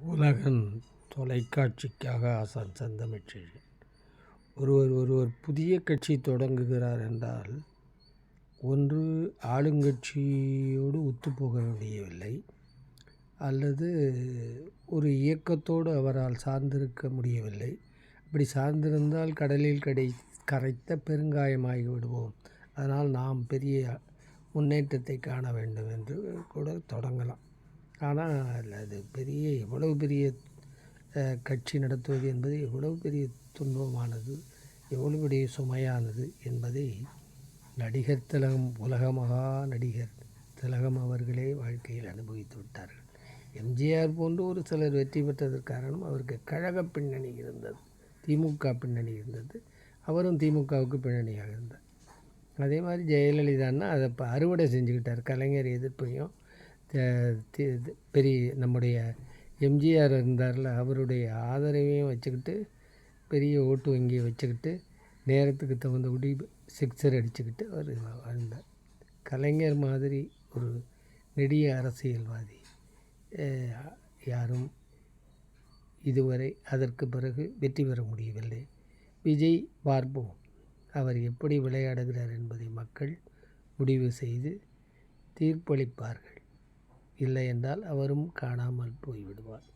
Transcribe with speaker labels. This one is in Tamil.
Speaker 1: உலகன் தொலைக்காட்சிக்காக ஆசான் சந்தமிச்சேன் ஒருவர் ஒருவர் புதிய கட்சி தொடங்குகிறார் என்றால் ஒன்று ஆளுங்கட்சியோடு ஒத்துப்போக முடியவில்லை. அல்லது ஒரு இயக்கத்தோடு அவரால் சார்ந்திருக்க முடியவில்லை. அப்படி சார்ந்திருந்தால் கடலில் கடை கரைத்த பெருங்காயமாகி விடுவோம் அதனால் நாம் பெரிய முன்னேற்றத்தை காண வேண்டும் என்று கூட தொடங்கலாம். ஆனால் அது பெரிய எவ்வளவு பெரிய கட்சி நடத்துவது என்பது எவ்வளவு பெரிய துன்பமானது எவ்வளவு பெரிய சுமையானது என்பதை நடிகர் திலகம் உலக மகா நடிகர் திலகம் அவர்களே வாழ்க்கையில் அனுபவித்து விட்டார்கள். எம்ஜிஆர் போன்று ஒரு சிலர் வெற்றி பெற்றதற்கு காரணம் அவருக்கு கழக பின்னணி இருந்தது திமுக பின்னணி இருந்தது அவரும் திமுகவுக்கு பின்னணியாக இருந்தார். அதே மாதிரி ஜெயலலிதான்னா அதை இப்போ அறுவடை செஞ்சுக்கிட்டார் கலைஞர் எதிர்ப்பையும் பெரிய நம்முடைய எம்ஜிஆர் இருந்தார்ல அவருடைய ஆதரவையும் வச்சுக்கிட்டு பெரிய ஓட்டு வங்கியை வச்சுக்கிட்டு நேரத்துக்கு தகுந்தபடி சிக்ஸர் அடிச்சுக்கிட்டு அவர் வாழ்ந்தார். கலைஞர் மாதிரி ஒரு நெடிய அரசியல்வாதி யாரும் இதுவரை அதற்கு பிறகு வெற்றி பெற முடியவில்லை. விஜய் பார்ப்போம். அவர் எப்படி விளையாடுகிறார் என்பதை மக்கள் முடிவு செய்து தீர்ப்பளிப்பார்கள். இல்லை என்றால் அவரும் காணாமல் போய்விடுவார்.